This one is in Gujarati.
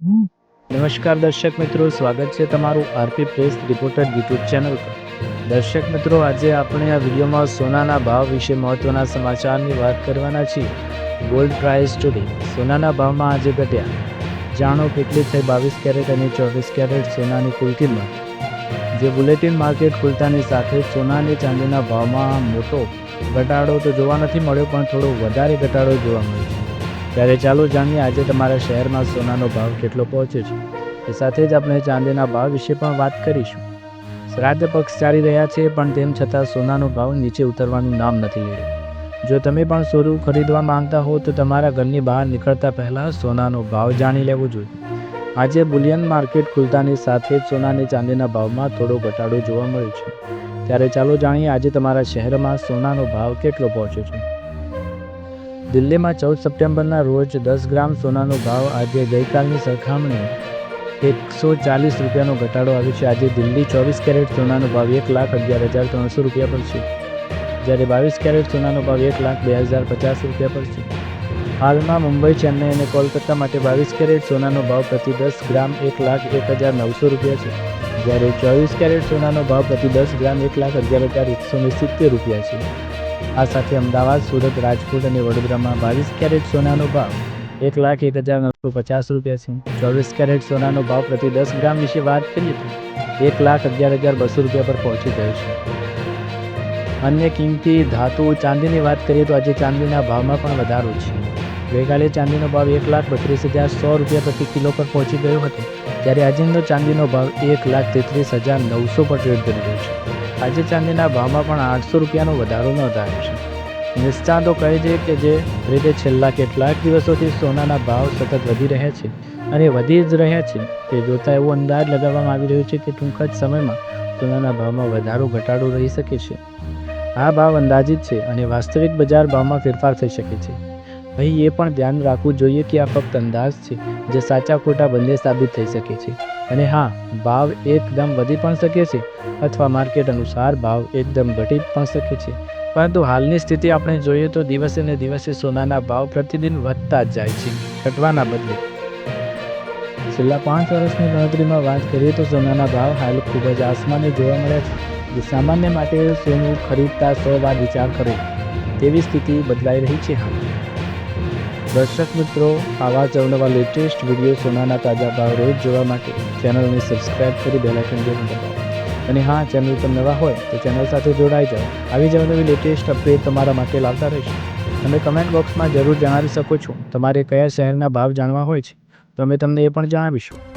નમસ્કાર દર્શક મિત્રો, સ્વાગત છે તમારું RP press reporter YouTube channel પર. દર્શક મિત્રો, આજે આપણે આ વિડીયોમાં સોનાના ભાવ વિશે મહત્વના સમાચારની વાત કરવાના છીએ. ગોલ્ડ પ્રાઇસ ટુડે સોનાના ભાવમાં આજે ઘટ્યા. જાણો કેટલી થઈ બાવીસ કેરેટ અને ચોવીસ કેરેટ સોનાની કુલ કિંમત. જે બુલેટિન માર્કેટ ખુલતાની સાથે સોના અને ચાંદીના ભાવમાં મોટો ઘટાડો તો જોવા નથી મળ્યો, પણ થોડો વધારે ઘટાડો જોવા મળ્યો. ત્યારે ચાલો જાણીએ આજે તમારા શહેરમાં સોનાનો ભાવ કેટલો પહોંચ્યો છે. એ સાથે જ આપણે ચાંદીના ભાવ વિશે પણ વાત કરીશું. શ્રાદ્ધ પક્ષ ચાલી રહ્યા છે, પણ તેમ છતાં સોનાનો ભાવ નીચે ઉતરવાનું નામ નથી લઈ જો તમે પણ સોનું ખરીદવા માંગતા હો, તો તમારા ઘરની બહાર નીકળતા પહેલાં સોનાનો ભાવ જાણી લેવો જોઈએ. આજે બુલિયન માર્કેટ ખુલતાની સાથે જ સોનાની ચાંદીના ભાવમાં થોડો ઘટાડો જોવા મળ્યો છે. ત્યારે ચાલો જાણીએ આજે તમારા શહેરમાં સોનાનો ભાવ કેટલો પહોંચ્યો છે. દિલ્હીમાં ચૌદ સપ્ટેમ્બરના રોજ દસ ગ્રામ સોનાનો ભાવ આજે ગઈકાલની સરખામણીએ એકસો ચાલીસ રૂપિયાનો ઘટાડો આવ્યો છે. આજે દિલ્હી ચોવીસ કેરેટ સોનાનો ભાવ એક લાખ અગિયાર હજાર ત્રણસો રૂપિયા પર છે. જ્યારે બાવીસ કેરેટ સોનાનો ભાવ એક લાખ બે હજાર પચાસ રૂપિયા પર છે. હાલમાં મુંબઈ, ચેન્નઈ અને કોલકાતા માટે બાવીસ કેરેટ સોનાનો ભાવ પ્રતિ દસ ગ્રામ એક લાખ એક હજાર નવસો રૂપિયા છે. જ્યારે ચોવીસ કેરેટ સોનાનો ભાવ પ્રતિ દસ ગ્રામ એક લાખ અગિયાર હજાર એકસો ને સિત્તેર રૂપિયા છે. આ સાથે અમદાવાદ, સુરત, રાજકોટ અને વડોદરામાં બાવીસ કેરેટ સોનાનો ભાવ એક લાખ એક હજાર નવસો પચાસ રૂપિયા છે. ચોવીસ કેરેટ સોનાનો ભાવ પ્રતિ દસ ગ્રામ વિશે વાત કરીએ તો એક લાખ અગિયાર હજાર બસો રૂપિયા પર પહોંચી ગયો છે. અન્ય કિંમતી ધાતુ ચાંદીની વાત કરીએ તો આજે ચાંદીના ભાવમાં પણ વધારો છે. ગઈકાલે ચાંદીનો ભાવ એક લાખ બત્રીસ હજાર સો રૂપિયા પ્રતિ કિલો પર પહોંચી ગયો હતો. જ્યારે આજનો ચાંદીનો ભાવ એક લાખ તેત્રીસ હજાર નવસો પર ટ્રેડ કરી રહ્યો છે. આજે ચાંદીના ભાવમાં પણ આઠસો રૂપિયાનો વધારો નોંધાયો છે. નિષ્ણાતો કહે છે કે જે રીતે છેલ્લા કેટલાક દિવસોથી સોનાના ભાવ સતત વધી રહ્યા છે અને વધી જ રહ્યા છે, તે જોતાં એવો અંદાજ લગાવવામાં આવી રહ્યો છે કે ટૂંક જ સમયમાં સોનાના ભાવમાં વધારો ઘટાડો રહી શકે છે. આ ભાવ અંદાજિત છે અને વાસ્તવિક બજાર ભાવમાં ફેરફાર થઈ શકે છે. અહીં એ પણ ધ્યાન રાખવું જોઈએ કે આ ફક્ત અંદાજ છે જે સાચા ખોટા બંને સાબિત થઈ શકે છે. અને હા, ભાવ એકદમ વધી પણ શકે છે અથવા માર્કેટ અનુસાર ભાવ એકદમ ઘટી પણ શકે છે. પરંતુ હાલની સ્થિતિ આપણે જોઈએ તો દિવસે ને દિવસે સોનાના ભાવ પ્રતિદિન વધતા જ જાય છે, ઘટવાના બદલે. છેલ્લા પાંચ વર્ષની ગણતરીમાં વાત કરીએ તો સોનાના ભાવ હાલ ખૂબ જ આસમાને જોવા મળ્યા છે. જે સામાન્ય માટે સોનું ખરીદતા સો વાર વિચાર કરે, તેવી સ્થિતિ બદલાઈ રહી છે હાલ. દર્શક મિત્રો, આવા જ લેટેસ્ટ વીડિયો સોનાના તાજા ભાવ રોજ જોવા માટે ચેનલને સબસ્ક્રાઈબ કરી બેલાઇકન જરૂર દબાવો. અને હા ચેનલ પર નવા હોય તો ચેનલ સાથે જોડાઈ જાઓ. આવી જ લેટેસ્ટ અપડેટ તમારા માટે લાવતા રહીશું. તમે કમેન્ટ બોક્સમાં જરૂર જણાવી શકો છો તમારે કયા શહેરના ભાવ જાણવા હોય છે. તો અમે તમને એ પણ જણાવીશું.